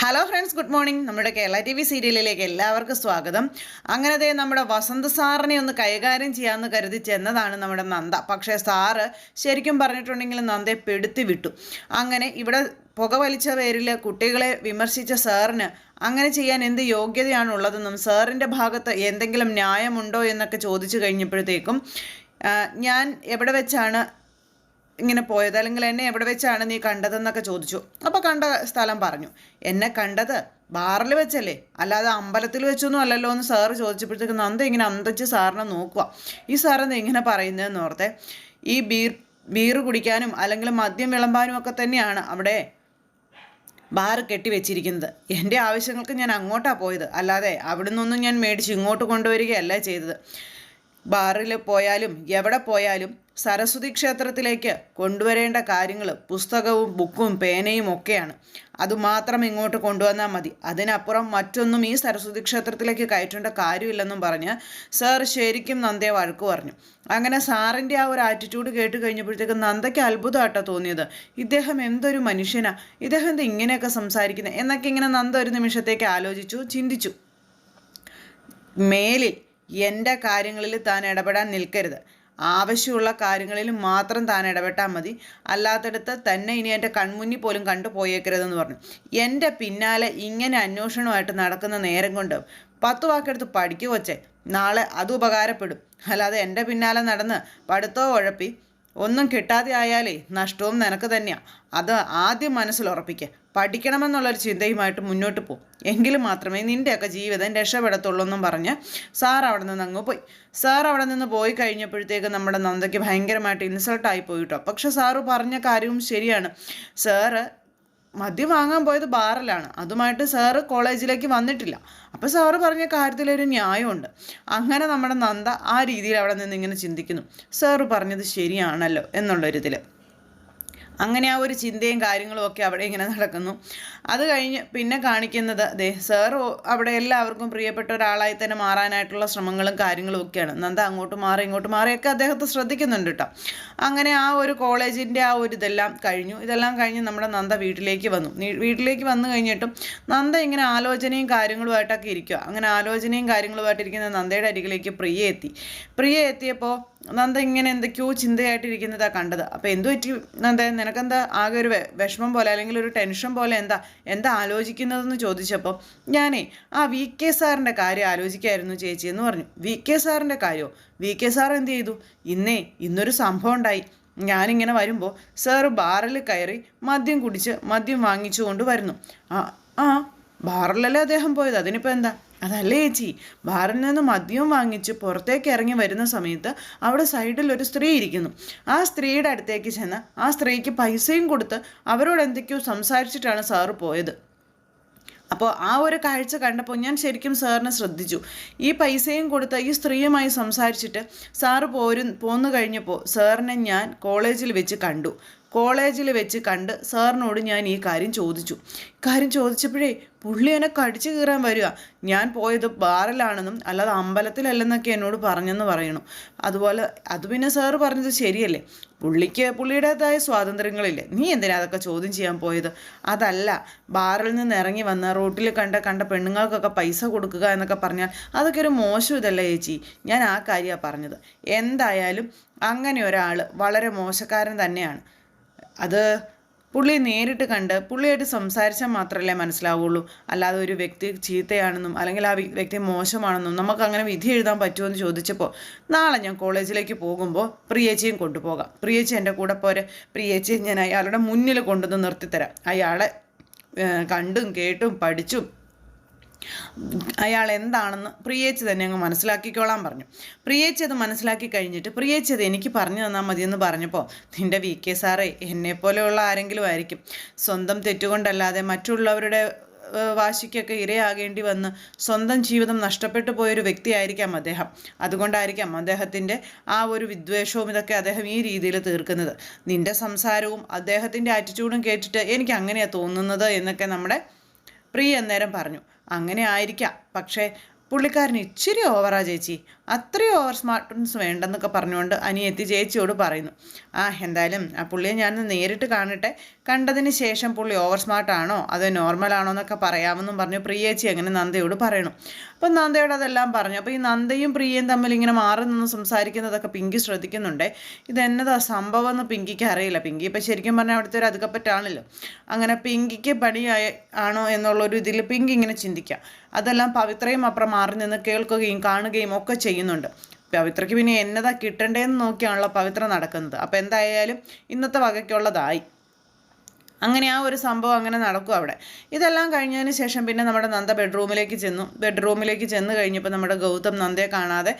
Hello friends good morning നമ്മുടെ Kerala T V സീരിയലിലേക്ക് എല്ലാവർക്കും സ്വാഗതം. അങ്ങനത്തെ നമ്മുടെ വസന്ത് സാറിനെ ഒന്ന് കൈകാര്യം ചെയ്യാമെന്ന് കരുതി ചെന്നതാണ് നമ്മുടെ നന്ദ. പക്ഷേ സാറ് ശരിക്കും പറഞ്ഞിട്ടുണ്ടെങ്കിൽ നന്ദയെ പെടുത്തി വിട്ടു. അങ്ങനെ ഇവിടെ പുക വലിച്ച പേരിൽ കുട്ടികളെ വിമർശിച്ച സാറിന് അങ്ങനെ ചെയ്യാൻ എന്ത് യോഗ്യതയാണുള്ളതെന്നും സാറിന്റെ ഭാഗത്ത് എന്തെങ്കിലും ന്യായമുണ്ടോ എന്നൊക്കെ ചോദിച്ചു കഴിഞ്ഞപ്പോഴത്തേക്കും ഞാൻ എവിടെ വെച്ചാണ് ഇങ്ങനെ പോയത്? അല്ലെങ്കിൽ എന്നെ എവിടെ വെച്ചാണ് നീ കണ്ടതെന്നൊക്കെ ചോദിച്ചു. അപ്പോൾ കണ്ട സ്ഥലം പറഞ്ഞു. എന്നെ കണ്ടത് ബാറിൽ വെച്ചല്ലേ? അല്ലാതെ അമ്പലത്തിൽ വെച്ചൊന്നും അല്ലല്ലോ? എന്ന് സാറ് ചോദിച്ചപ്പോഴത്തേക്ക് നന്ദ ഇങ്ങനെ അന്തച്ച് സാറിനെ നോക്കുക ഈ സാറെന്താ ഇങ്ങനെ പറയുന്നതെന്ന് ഓർത്തെ ഈ ബീർ ബീർ കുടിക്കാനും അല്ലെങ്കിൽ മദ്യം വിളമ്പാനും ഒക്കെ തന്നെയാണ് അവിടെ ബാർ കെട്ടിവെച്ചിരിക്കുന്നത് എന്റെ ആവശ്യങ്ങൾക്ക് ഞാൻ അങ്ങോട്ടാണ് പോയത്. അല്ലാതെ അവിടെ നിന്നൊന്നും ഞാൻ മേടിച്ച് ഇങ്ങോട്ട് കൊണ്ടുവരികയല്ല ചെയ്തത്. ബാറിൽ പോയാലും എവിടെ പോയാലും സരസ്വതി ക്ഷേത്രത്തിലേക്ക് കൊണ്ടുവരേണ്ട കാര്യങ്ങൾ പുസ്തകവും ബുക്കും പേനയും ഒക്കെയാണ്. അതുമാത്രം ഇങ്ങോട്ട് കൊണ്ടുവന്നാൽ മതി. അതിനപ്പുറം മറ്റൊന്നും ഈ സരസ്വതി ക്ഷേത്രത്തിലേക്ക് കയറ്റേണ്ട കാര്യമില്ലെന്നും പറഞ്ഞ് സാർ ശരിക്കും നന്ദയെ വഴക്ക് പറഞ്ഞു. അങ്ങനെ സാറിന്റെ ആ ഒരു ആറ്റിറ്റ്യൂഡ് കേട്ട് കഴിഞ്ഞപ്പോഴത്തേക്ക് നന്ദയ്ക്ക് അത്ഭുതമായിട്ടാണ് തോന്നിയത്. ഇദ്ദേഹം എന്തൊരു മനുഷ്യനാ? ഇദ്ദേഹം എന്താ ഇങ്ങനെയൊക്കെ സംസാരിക്കുന്നത് എന്നൊക്കെ ഇങ്ങനെ നന്ദ ഒരു നിമിഷത്തേക്ക് ആലോചിച്ചു ചിന്തിച്ചു. മേലിൽ എന്റെ കാര്യങ്ങളിൽ താൻ ഇടപെടാൻ നിൽക്കരുത്. ആവശ്യമുള്ള കാര്യങ്ങളിൽ മാത്രം താൻ ഇടപെട്ടാൽ മതി. അല്ലാത്തടത്ത് തന്നെ ഇനി എന്റെ കൺമുന്നിൽ പോലും കണ്ടു കണ്ടുപോയേക്കരുതെന്ന് പറഞ്ഞു. എന്റെ പിന്നാലെ ഇങ്ങനെ അന്വേഷണമായിട്ട് നടക്കുന്ന നേരം കൊണ്ട് പത്ത് വാക്കെടുത്ത് പഠിക്കു വച്ചേ നാളെ അത് ഉപകാരപ്പെടും. അല്ലാതെ എന്റെ പിന്നാലെ നടന്ന് പഠിത്തോ ഉഴപ്പി ഒന്നും കിട്ടാതെ ആയാലേ നഷ്ടവും നിനക്ക് തന്നെയാണ് അത് ആദ്യം മനസ്സിൽ ഉറപ്പിക്കുക പഠിക്കണമെന്നുള്ളൊരു ചിന്തയുമായിട്ട് മുന്നോട്ട് പോകും എങ്കിൽ മാത്രമേ നിന്റെയൊക്കെ ജീവിതം രക്ഷപ്പെടത്തുള്ളൂ എന്നും പറഞ്ഞ് സാർ അവിടെ നിന്ന് അങ്ങ് പോയി. സാർ അവിടെ നിന്ന് പോയി കഴിഞ്ഞപ്പോഴത്തേക്ക് നമ്മുടെ നന്ദയ്ക്ക് ഭയങ്കരമായിട്ട് ഇൻസൾട്ടായി പോയിട്ടോ. പക്ഷെ സാറ് പറഞ്ഞ കാര്യവും ശരിയാണ്. സാറ് മദ്യം വാങ്ങാൻ പോയത് ബാറിലാണ്. അതുമായിട്ട് സാറ് കോളേജിലേക്ക് വന്നിട്ടില്ല. അപ്പോൾ സാറ് പറഞ്ഞ കാര്യത്തിലൊരു ന്യായമുണ്ട്. അങ്ങനെ നമ്മുടെ നന്ദ ആ രീതിയിൽ അവിടെ നിന്ന് ഇങ്ങനെ ചിന്തിക്കുന്നു. സാറ് പറഞ്ഞത് ശരിയാണല്ലോ എന്നുള്ളൊരിതിൽ അങ്ങനെ ആ ഒരു ചിന്തയും കാര്യങ്ങളും ഒക്കെ അവിടെ ഇങ്ങനെ നടക്കുന്നു. അത് കഴിഞ്ഞ് പിന്നെ കാണിക്കുന്നത് ദേ സാർ അവിടെ എല്ലാവർക്കും പ്രിയപ്പെട്ട ഒരാളായി തന്നെ മാറാനായിട്ടുള്ള ശ്രമങ്ങളും കാര്യങ്ങളും ഒക്കെയാണ്. നന്ദ അങ്ങോട്ട് മാറി ഇങ്ങോട്ട് മാറിയൊക്കെ അദ്ദേഹത്തെ ശ്രദ്ധിക്കുന്നുണ്ട് കേട്ടോ അങ്ങനെ ആ ഒരു കോളേജിന്റെ ആ ഒരു ഇതെല്ലാം കഴിഞ്ഞു. ഇതെല്ലാം കഴിഞ്ഞ് നമ്മുടെ നന്ദ വീട്ടിലേക്ക് വന്നു. വീട്ടിലേക്ക് വന്നു കഴിഞ്ഞിട്ടും നന്ദ ഇങ്ങനെ ആലോചനയും കാര്യങ്ങളുമായിട്ടൊക്കെ ഇരിക്കുക അങ്ങനെ ആലോചനയും കാര്യങ്ങളുമായിട്ട് ഇരിക്കുന്ന നന്ദയുടെ അരികിലേക്ക് പ്രിയ എത്തി. പ്രിയ എത്തിയപ്പോൾ നന്ദ ഇങ്ങനെ എന്തൊക്കെയോ ചിന്തയായിട്ടിരിക്കുന്നതാണ് കണ്ടത്. അപ്പോൾ എന്തു പറ്റി നന്ദ? നിനക്കെന്താ ആകെ ഒരു വിഷമം പോലെ അല്ലെങ്കിൽ ഒരു ടെൻഷൻ പോലെ എന്താ? എന്താ ആലോചിക്കുന്നതെന്ന് ചോദിച്ചപ്പോൾ ഞാനേ ആ വി കെ സാറിന്റെ കാര്യം ആലോചിക്കായിരുന്നു ചേച്ചി എന്ന് പറഞ്ഞു. വി കെ സാറിന്റെ കാര്യമോ വി കെ സാർ എന്ത് ചെയ്തു? ഇന്നേ ഇന്നൊരു സംഭവം ഉണ്ടായി. ഞാനിങ്ങനെ വരുമ്പോൾ സാറ് ബാറിൽ കയറി മദ്യം കുടിച്ച് മദ്യം വാങ്ങിച്ചുകൊണ്ട് വരുന്നു. ആ ആ ബാറിലല്ലേ അദ്ദേഹം പോയത്? അതിനിപ്പോൾ എന്താ? അതല്ലേ ചേച്ചി? ബാറിൽ നിന്ന് മദ്യവും വാങ്ങിച്ച് പുറത്തേക്ക് ഇറങ്ങി വരുന്ന സമയത്ത് അവിടെ സൈഡിൽ ഒരു സ്ത്രീ ഇരിക്കുന്നു. ആ സ്ത്രീയുടെ അടുത്തേക്ക് ചെന്ന് ആ സ്ത്രീക്ക് പൈസയും കൊടുത്ത് അവരോട് എന്തൊക്കെയോ സംസാരിച്ചിട്ടാണ് സാറ് പോയത്. അപ്പോൾ ആ ഒരു കാഴ്ച കണ്ടപ്പോൾ ഞാൻ ശരിക്കും സാറിനെ ശ്രദ്ധിച്ചു. ഈ പൈസയും കൊടുത്ത് ഈ സ്ത്രീയുമായി സംസാരിച്ചിട്ട് സാറ് പോരും പോന്നു കഴിഞ്ഞപ്പോൾ സാറിനെ ഞാൻ കോളേജിൽ വെച്ച് കണ്ടു. കോളേജിൽ വെച്ച് കണ്ട് സാറിനോട് ഞാൻ ഈ കാര്യം ചോദിച്ചു. കാര്യം ചോദിച്ചപ്പോഴേ പുള്ളി എന്നെ കടിച്ചു കീറാൻ വരിക. ഞാൻ പോയത് ബാറിലാണെന്നും അല്ലാതെ അമ്പലത്തിലല്ലെന്നൊക്കെ എന്നോട് പറഞ്ഞെന്ന് പറയണു അതുപോലെ അത് പിന്നെ സാറ് പറഞ്ഞത് ശരിയല്ലേ? പുള്ളിക്ക് പുള്ളിയുടേതായ സ്വാതന്ത്ര്യങ്ങളില്ലേ? നീ എന്തിനാ അതൊക്കെ ചോദ്യം ചെയ്യാൻ പോയത്? അതല്ല ബാറിൽ നിന്ന് ഇറങ്ങി വന്ന റോട്ടിൽ കണ്ട കണ്ട പെണ്ണുങ്ങൾക്കൊക്കെ പൈസ കൊടുക്കുക എന്നൊക്കെ പറഞ്ഞാൽ അതൊക്കെ ഒരു മോശം ഇതല്ല ചേച്ചി? ഞാൻ ആ കാര്യമാണ് പറഞ്ഞത്. എന്തായാലും അങ്ങനെ ഒരാൾ വളരെ മോശക്കാരൻ തന്നെയാണ്. അത് പുള്ളി നേരിട്ട് കണ്ട് പുള്ളിയായിട്ട് സംസാരിച്ചാൽ മാത്രമല്ലേ മനസ്സിലാവുള്ളൂ. അല്ലാതെ ഒരു വ്യക്തി ചീത്തയാണെന്നും അല്ലെങ്കിൽ ആ വ്യക്തി മോശമാണെന്നും നമുക്ക് അങ്ങനെ വിധി എഴുതാൻ പറ്റുമോ എന്ന് ചോദിച്ചപ്പോൾ നാളെ ഞാൻ കോളേജിലേക്ക് പോകുമ്പോൾ പ്രിയേച്ചിയും കൊണ്ടുപോകാം. പ്രിയേച്ചി എന്റെ കൂടെ പോരെ. പ്രിയേച്ചിയെ ഞാൻ അയാളുടെ മുന്നിൽ കൊണ്ടുവന്ന് നിർത്തിത്തരാം. അയാളെ കണ്ടും കേട്ടും പഠിച്ചും അയാൾ എന്താണെന്ന് പ്രിയേച്ചി തന്നെ അങ്ങ് മനസ്സിലാക്കിക്കോളാൻ പറഞ്ഞു. പ്രിയേച്ചി അത് മനസ്സിലാക്കി കഴിഞ്ഞിട്ട് പ്രിയേച്ചി അത് എനിക്ക് പറഞ്ഞു തന്നാൽ മതിയെന്ന് പറഞ്ഞപ്പോൾ നിന്റെ വി. കെ. സാറേ എന്നെപ്പോലെയുള്ള ആരെങ്കിലും ആയിരിക്കും. സ്വന്തം തെറ്റുകൊണ്ടല്ലാതെ മറ്റുള്ളവരുടെ വാശിക്കൊക്കെ ഇരയാകേണ്ടി വന്ന് സ്വന്തം ജീവിതം നഷ്ടപ്പെട്ടു പോയൊരു വ്യക്തിയായിരിക്കാം അദ്ദേഹം. അതുകൊണ്ടായിരിക്കാം അദ്ദേഹത്തിന്റെ ആ ഒരു വിദ്വേഷവും ഇതൊക്കെ അദ്ദേഹം ഈ രീതിയിൽ തീർക്കുന്നത്. നിന്റെ സംസാരവും അദ്ദേഹത്തിന്റെ ആറ്റിറ്റ്യൂഡും കേട്ടിട്ട് എനിക്ക് അങ്ങനെയാണ് തോന്നുന്നത് എന്നൊക്കെ നമ്മുടെ പ്രിയ അന്നേരം പറഞ്ഞു. അങ്ങനെ ആയിരിക്കാം. പക്ഷേ പുള്ളിക്കാരൻ ഇച്ചിരി ഓവറാ ചേച്ചി. അത്രയും ഓവർ സ്മാർട്ട്നെസ് വേണ്ടെന്നൊക്കെ പറഞ്ഞുകൊണ്ട് അനിയത്തി ചേച്ചിയോട് പറയുന്നു. ആ എന്തായാലും ആ പുള്ളിയെ ഞാൻ നേരിട്ട് കാണട്ടെ. കണ്ടതിന് ശേഷം പുള്ളി ഓവർ സ്മാർട്ടാണോ? അതോ നോർമലാണോ എന്നൊക്കെ പറയാമെന്നും പറഞ്ഞു പ്രിയേച്ചി അങ്ങനെ നന്ദയോട് പറയണം. അപ്പം നന്ദയോട് അതെല്ലാം പറഞ്ഞു. അപ്പോൾ ഈ നന്ദയും പ്രിയയും തമ്മിൽ ഇങ്ങനെ മാറി നിന്ന് സംസാരിക്കുന്നതൊക്കെ പിങ്കി ശ്രദ്ധിക്കുന്നുണ്ട്. ഇതെന്നതാ സംഭവം എന്ന് പിങ്കിക്ക് അറിയില്ല. പിങ്കി ഇപ്പം ശരിക്കും പറഞ്ഞാൽ അവിടുത്തെ ഒരു അധികപ്പറ്റാണല്ലോ. അങ്ങനെ പിങ്കിക്ക് പണിയായ ആണോ എന്നുള്ളൊരു ഇതിൽ പിങ്കി ഇങ്ങനെ ചിന്തിക്കാം. അതെല്ലാം പവിത്രയും അപ്പുറം മാറി നിന്ന് കേൾക്കുകയും കാണുകയും ഒക്കെ ചെയ്യുന്നുണ്ട്. പവിത്രയ്ക്ക് പിന്നെ എന്നതാ കിട്ടണ്ടേന്ന് നോക്കിയാണല്ലോ പവിത്ര നടക്കുന്നത്. അപ്പോൾ എന്തായാലും ഇന്നത്തെ വകയ്ക്കുള്ളതായി. അങ്ങനെ ആ ഒരു സംഭവം അങ്ങനെ നടക്കും അവിടെ. ഇതെല്ലാം കഴിഞ്ഞതിന് ശേഷം പിന്നെ നമ്മുടെ നന്ദ ബെഡ്റൂമിലേക്ക് ചെന്നു. ബെഡ്റൂമിലേക്ക് ചെന്ന് കഴിഞ്ഞപ്പോൾ നമ്മുടെ ഗൗതം നന്ദയെ കാണാതെ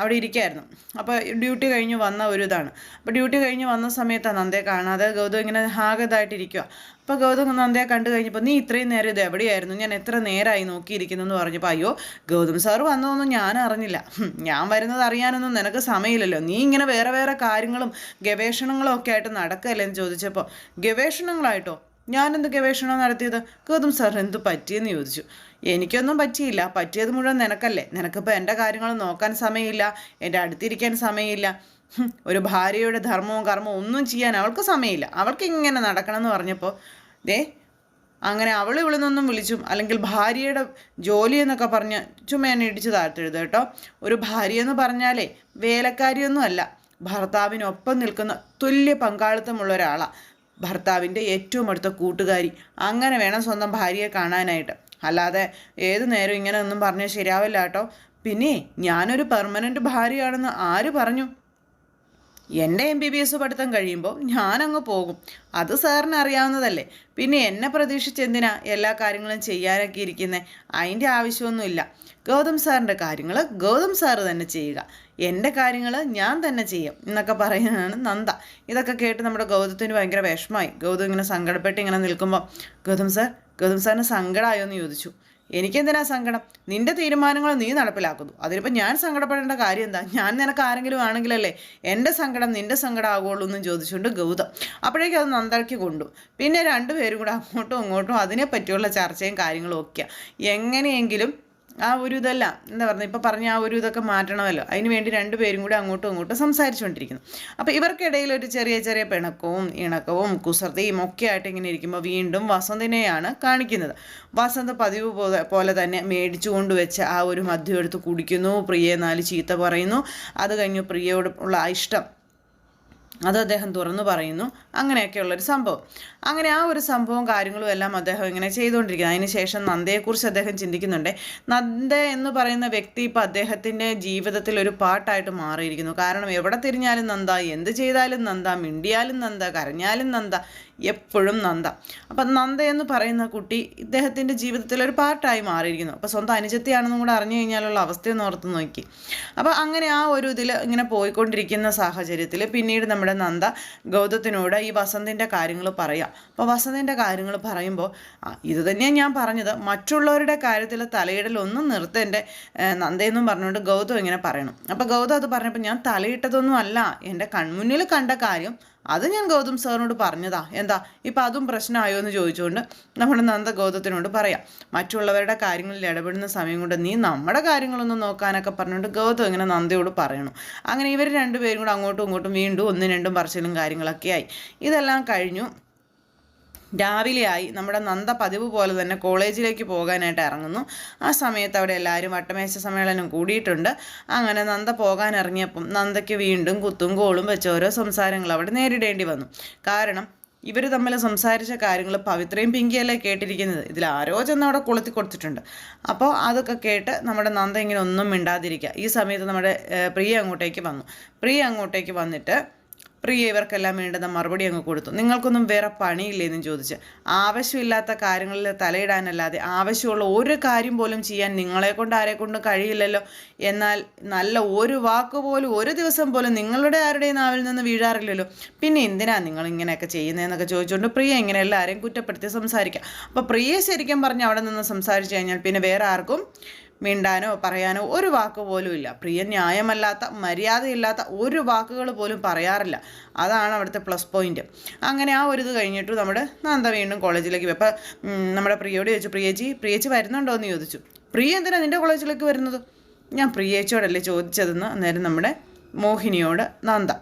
അവിടെ ഇരിക്കായിരുന്നു. അപ്പോൾ ഡ്യൂട്ടി കഴിഞ്ഞ് വന്ന ഒരു ഇതാണ്. അപ്പോൾ ഡ്യൂട്ടി കഴിഞ്ഞ് വന്ന സമയത്താണ് നന്ദയെ കാണാതെ ഗൗതം ഇങ്ങനെ ആകതായിട്ടിരിക്കുക അപ്പോൾ ഗൗതം നന്ദയെ കണ്ടു കഴിഞ്ഞപ്പോൾ നീ ഇത്രയും നേരം ഇത് എവിടെയായിരുന്നു? ഞാൻ എത്ര നേരമായി നോക്കിയിരിക്കുന്നു എന്ന് പറഞ്ഞപ്പോൾ അയ്യോ ഗൗതം സാർ വന്നതൊന്നും ഞാൻ അറിഞ്ഞില്ല. ഞാൻ വരുന്നത് അറിയാനൊന്നും നിനക്ക് സമയമില്ലല്ലോ. നീ ഇങ്ങനെ വേറെ വേറെ കാര്യങ്ങളും ഗവേഷണങ്ങളും ഒക്കെ ആയിട്ട് നടക്കല്ലേ? എന്ന് ചോദിച്ചപ്പോൾ ഗവേഷണങ്ങളായിട്ടോ? ഞാനെന്ത് ഗവേഷണം നടത്തിയത്? ഗൗതം സാർ എന്ത് പറ്റിയെന്ന് ചോദിച്ചു. എനിക്കൊന്നും പറ്റിയില്ല. പറ്റിയത് മുഴുവൻ നിനക്കല്ലേ. നിനക്കിപ്പോൾ എന്റെ കാര്യങ്ങൾ നോക്കാൻ സമയമില്ല. എന്റെ അടുത്തിരിക്കാൻ സമയമില്ല. ഒരു ഭാര്യയുടെ ധർമ്മവും കർമ്മവും ഒന്നും ചെയ്യാൻ അവൾക്ക് സമയമില്ല. അവൾക്ക് ഇങ്ങനെ നടക്കണം എന്ന് പറഞ്ഞപ്പോൾ ദേ അങ്ങനെ അവൾ ഇവിടെ നിന്നൊന്നും വിളിച്ചും. അല്ലെങ്കിൽ ഭാര്യയുടെ ജോലി എന്നൊക്കെ പറഞ്ഞ് ചുമേനെ ഇടിച്ച് താഴ്ത്തെഴുത് കേട്ടോ. ഒരു ഭാര്യ എന്ന് പറഞ്ഞാലേ വേലക്കാരിയൊന്നുമല്ല ഭർത്താവിനൊപ്പം നിൽക്കുന്ന തുല്യ പങ്കാളിത്തമുള്ള ഒരാളാണ് ഭർത്താവിന്റെ ഏറ്റവും അടുത്ത കൂട്ടുകാരി. അങ്ങനെ വേണം സ്വന്തം ഭാര്യയെ കാണാനായിട്ട്. അല്ലാതെ ഏത് നേരം ഇങ്ങനെ ഒന്നും പറഞ്ഞാൽ ശരിയാവില്ല കേട്ടോ. പിന്നെ ഞാനൊരു പെർമനന്റ് ഭാര്യയാണെന്ന് ആര് പറഞ്ഞു? എന്റെ എം ബി ബി എസ് പഠിത്തം കഴിയുമ്പോൾ ഞാനങ്ങ് പോകും. അത് സാറിന് അറിയാവുന്നതല്ലേ. പിന്നെ എന്നെ പ്രതീക്ഷിച്ച് എന്തിനാ എല്ലാ കാര്യങ്ങളും ചെയ്യാനൊക്കെ ഇരിക്കുന്നത് അതിന്റെ ആവശ്യമൊന്നുമില്ല. ഗൗതം സാറിന്റെ കാര്യങ്ങൾ ഗൗതം സാറ് തന്നെ ചെയ്യുക. എന്റെ കാര്യങ്ങൾ ഞാൻ തന്നെ ചെയ്യും എന്നൊക്കെ പറയുന്നതാണ് നന്ദ. ഇതൊക്കെ കേട്ട് നമ്മുടെ ഗൗതത്തിന് ഭയങ്കര വിഷമമായി. ഗൗതം ഇങ്ങനെ സങ്കടപ്പെട്ട് ഇങ്ങനെ നിൽക്കുമ്പോൾ ഗൗതം സാർ ഗൗതം സാറിന് സങ്കടമായോ എന്ന് ചോദിച്ചു. എനിക്കെന്തിനാ സങ്കടം? നിന്റെ തീരുമാനങ്ങൾ നീ നടപ്പിലാക്കുന്നു. അതിനിപ്പോൾ ഞാൻ സങ്കടപ്പെടേണ്ട കാര്യം എന്താ? ഞാൻ നിനക്ക് ആരെങ്കിലും ആണെങ്കിലല്ലേ എന്റെ സങ്കടം നിന്റെ സങ്കടം ആകുള്ളൂ എന്നും ചോദിച്ചുകൊണ്ട് ഗൗതം അപ്പോഴേക്കും അത് നന്ദാക്കി കൊണ്ടു. പിന്നെ രണ്ടുപേരും കൂടെ അങ്ങോട്ടും ഇങ്ങോട്ടും അതിനെ പറ്റിയുള്ള ചർച്ചയും കാര്യങ്ങളും ഒക്കെയാണ് എങ്ങനെയെങ്കിലും ആ ഒരു ഇതല്ല. എന്താ പറയുക ഇപ്പോൾ പറഞ്ഞ ആ ഒരു ഇതൊക്കെ മാറ്റണമല്ലോ. അതിന് വേണ്ടി രണ്ടുപേരും കൂടി അങ്ങോട്ടും ഇങ്ങോട്ടും സംസാരിച്ചുകൊണ്ടിരിക്കുന്നു. അപ്പോൾ ഇവർക്കിടയിൽ ഒരു ചെറിയ ചെറിയ പിണക്കവും ഇണക്കവും കുസൃതിയും ഒക്കെ ആയിട്ട് ഇങ്ങനെ ഇരിക്കുമ്പോൾ വീണ്ടും വസന്തിനെയാണ് കാണിക്കുന്നത്. വസന്ത് പതിവ് പോലെ തന്നെ മേടിച്ചു കൊണ്ടുവച്ച് ആ ഒരു മദ്യം എടുത്ത് കുടിക്കുന്നു. പ്രിയെ നാല് ചീത്ത പറയുന്നു. അത് കഴിഞ്ഞു പ്രിയയോട് ഉള്ള ഇഷ്ടം അത് അദ്ദേഹം തുറന്നു പറയുന്നു. അങ്ങനെയൊക്കെയുള്ളൊരു സംഭവം. അങ്ങനെ ആ ഒരു സംഭവം കാര്യങ്ങളും എല്ലാം അദ്ദേഹം ഇങ്ങനെ ചെയ്തുകൊണ്ടിരിക്കുന്നത് അതിനുശേഷം നന്ദയെക്കുറിച്ച് അദ്ദേഹം ചിന്തിക്കുന്നുണ്ട്. നന്ദ എന്ന് പറയുന്ന വ്യക്തി ഇപ്പോൾ അദ്ദേഹത്തിന്റെ ജീവിതത്തിൽ ഒരു പാട്ടായിട്ട് മാറിയിരിക്കുന്നു. കാരണം എവിടെ തിരിഞ്ഞാലും നന്ദ എന്ത് ചെയ്താലും നന്ദ മിണ്ടിയാലും നന്ദ കരഞ്ഞാലും നന്ദ എപ്പോഴും നന്ദ. അപ്പം നന്ദ എന്ന് പറയുന്ന കുട്ടി ഇദ്ദേഹത്തിന്റെ ജീവിതത്തിൽ ഒരു പാർട്ടായി മാറിയിരിക്കുന്നു. അപ്പോൾ സ്വന്തം അനുജത്തിയാണെന്നും കൂടെ അറിഞ്ഞു കഴിഞ്ഞാലുള്ള അവസ്ഥയൊന്ന് ഓർത്ത് നോക്കി. അപ്പോൾ അങ്ങനെ ആ ഒരു ഇതിൽ ഇങ്ങനെ പോയിക്കൊണ്ടിരിക്കുന്ന സാഹചര്യത്തിൽ പിന്നീട് നമ്മുടെ നന്ദ ഗൗതത്തിനോട് ഈ വസന്തിന്റെ കാര്യങ്ങൾ പറയാം. അപ്പോൾ വസന്തിന്റെ കാര്യങ്ങൾ പറയുമ്പോൾ ഇത് തന്നെയാണ് ഞാൻ പറഞ്ഞത്. മറ്റുള്ളവരുടെ കാര്യത്തിൽ തലയിടലൊന്നും നിർത്തേന്റെ നന്ദയെന്നും പറഞ്ഞുകൊണ്ട് ഗൗതം ഇങ്ങനെ പറയണം. അപ്പോൾ ഗൗതം അത് പറഞ്ഞപ്പോൾ ഞാൻ തലയിട്ടതൊന്നും അല്ല. എന്റെ കൺമുന്നിൽ കണ്ട കാര്യം അത് ഞാൻ ഗൗതം സാറിനോട് പറഞ്ഞതാ. എന്താ ഇപ്പം അതും പ്രശ്നമായോ എന്ന് ചോദിച്ചുകൊണ്ട് നമ്മുടെ നന്ദ ഗൗതത്തിനോട് പറയാം. മറ്റുള്ളവരുടെ കാര്യങ്ങളിൽ ഇടപെടുന്ന സമയം കൊണ്ട് നീ നമ്മുടെ കാര്യങ്ങളൊന്നും നോക്കാനൊക്കെ പറഞ്ഞുകൊണ്ട് ഗൗതം ഇങ്ങനെ നന്ദയോട് പറയണം. അങ്ങനെ ഇവർ രണ്ടുപേരും കൂടെ അങ്ങോട്ടും ഇങ്ങോട്ടും വീണ്ടും ഒന്നും രണ്ടും പറച്ചിലും കാര്യങ്ങളൊക്കെ ആയി. ഇതെല്ലാം കഴിഞ്ഞു. രാവിലെയായി നമ്മുടെ നന്ദ പതിവ് പോലെ തന്നെ കോളേജിലേക്ക് പോകാനായിട്ട് ഇറങ്ങുന്നു. ആ സമയത്ത് അവിടെ എല്ലാവരും വട്ടമേശ സമ്മേളനം കൂടിയിട്ടുണ്ട്. അങ്ങനെ നന്ദ പോകാൻ ഇറങ്ങിയപ്പം നന്ദയ്ക്ക് വീണ്ടും കുത്തും കോളും വെച്ച് ഓരോ സംസാരങ്ങൾ അവിടെ നേരിടേണ്ടി വന്നു. കാരണം ഇവർ തമ്മിൽ സംസാരിച്ച കാര്യങ്ങൾ പവിത്രയും പിങ്കിയല്ലേ കേട്ടിരിക്കുന്നത്. ഇതിൽ ആരോ ചെന്ന് അവിടെ കൊളുത്തി കൊടുത്തിട്ടുണ്ട്. അപ്പോൾ അതൊക്കെ കേട്ട് നമ്മുടെ നന്ദ ഇങ്ങനെ ഒന്നും മിണ്ടാതിരിക്കുക. ഈ സമയത്ത് നമ്മുടെ പ്രിയ അങ്ങോട്ടേക്ക് വന്നു. പ്രിയ അങ്ങോട്ടേക്ക് വന്നിട്ട് പ്രിയ ഇവർക്കെല്ലാം വേണ്ടുന്ന മറുപടി അങ്ങ് കൊടുത്തു. നിങ്ങൾക്കൊന്നും വേറെ പണിയില്ലേന്നും ചോദിച്ച്. ആവശ്യമില്ലാത്ത കാര്യങ്ങളിൽ തലയിടാനല്ലാതെ ആവശ്യമുള്ള ഒരു കാര്യം പോലും ചെയ്യാൻ നിങ്ങളെ കൊണ്ട് ആരെ കൊണ്ടും കഴിയില്ലല്ലോ. എന്നാൽ നല്ല ഒരു വാക്ക് പോലും ഒരു ദിവസം പോലും നിങ്ങളുടെ ആരുടെയും നാവിൽ നിന്ന് വീഴാറില്ലല്ലോ. പിന്നെ എന്തിനാ നിങ്ങൾ ഇങ്ങനെയൊക്കെ ചെയ്യുന്നതെന്നൊക്കെ ചോദിച്ചുകൊണ്ട് പ്രിയ ഇങ്ങനെ എല്ലാവരെയും കുറ്റപ്പെടുത്തി സംസാരിക്കാം. അപ്പോൾ പ്രിയ ശരിക്കും പറഞ്ഞ് അവിടെ നിന്ന് സംസാരിച്ചു കഴിഞ്ഞാൽ പിന്നെ വേറെ ആർക്കും മിണ്ടാനോ പറയാനോ ഒരു വാക്ക് പോലും ഇല്ല. പ്രിയ ന്യായമല്ലാത്ത മര്യാദയില്ലാത്ത ഒരു വാക്കുകൾ പോലും പറയാറില്ല. അതാണ് അവിടുത്തെ പ്ലസ് പോയിന്റ് അങ്ങനെ ആ ഒരു ഇത് കഴിഞ്ഞിട്ട് നമ്മുടെ നന്ദ വീണ്ടും കോളേജിലേക്ക് പോയി അപ്പം നമ്മുടെ പ്രിയോട് ചോദിച്ചു പ്രിയേച്ചി പ്രിയേച്ചി വരുന്നുണ്ടോ? എന്ന് ചോദിച്ചു. പ്രിയ എന്തിനാ നിന്റെ കോളേജിലേക്ക് വരുന്നത്? ഞാൻ പ്രിയേച്ചിയോടല്ലേ ചോദിച്ചതെന്ന് അന്നേരം നമ്മുടെ മോഹിനിയോട് നന്ദ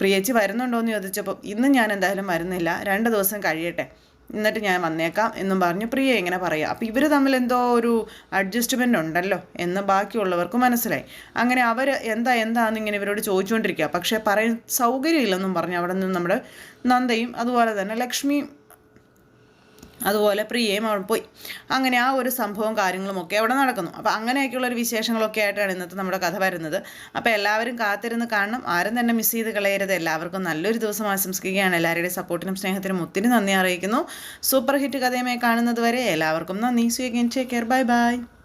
പ്രിയേച്ചി വരുന്നുണ്ടോ? എന്ന് ചോദിച്ചപ്പോൾ ഇന്ന് ഞാൻ എന്തായാലും വരുന്നില്ല. രണ്ട് ദിവസം കഴിയട്ടെ. എന്നിട്ട് ഞാൻ വന്നേക്കാം എന്നും പറഞ്ഞു പ്രിയ ഇങ്ങനെ പറയുക അപ്പോൾ ഇവർ തമ്മിൽ എന്തോ ഒരു അഡ്ജസ്റ്റ്മെന്റ് ഉണ്ടല്ലോ എന്ന് ബാക്കിയുള്ളവർക്ക് മനസ്സിലായി. അങ്ങനെ അവർ എന്താ എന്താന്ന് ഇങ്ങനെ ഇവരോട് ചോദിച്ചുകൊണ്ടിരിക്കുക പക്ഷേ പറയാൻ സൗകര്യമില്ലെന്നും പറഞ്ഞ് അവിടെ നിന്ന് നമ്മുടെ നന്ദയും അതുപോലെ തന്നെ ലക്ഷ്മിയും അതുപോലെ പ്രിയയും അവിടെ പോയി. അങ്ങനെ ആ ഒരു സംഭവം കാര്യങ്ങളുമൊക്കെ അവിടെ നടക്കുന്നു. അപ്പോൾ അങ്ങനെയൊക്കെയുള്ള ഒരു വിശേഷങ്ങളൊക്കെ ആയിട്ടാണ് ഇന്നത്തെ നമ്മുടെ കഥ വരുന്നത്. അപ്പോൾ എല്ലാവരും കാത്തിരുന്ന് കാണണം. ആരും തന്നെ മിസ് ചെയ്ത് കളയരുത്. എല്ലാവർക്കും നല്ലൊരു ദിവസം ആശംസിക്കുകയാണ്. എല്ലാവരുടെയും സപ്പോർട്ടിനും സ്നേഹത്തിനും ഒത്തിരി നന്ദി അറിയിക്കുന്നു. സൂപ്പർ ഹിറ്റ് കഥയുമായി കാണുന്നത് വരെ എല്ലാവർക്കും നന്ദി. സ്വീകരിക്കും ബൈ ബൈ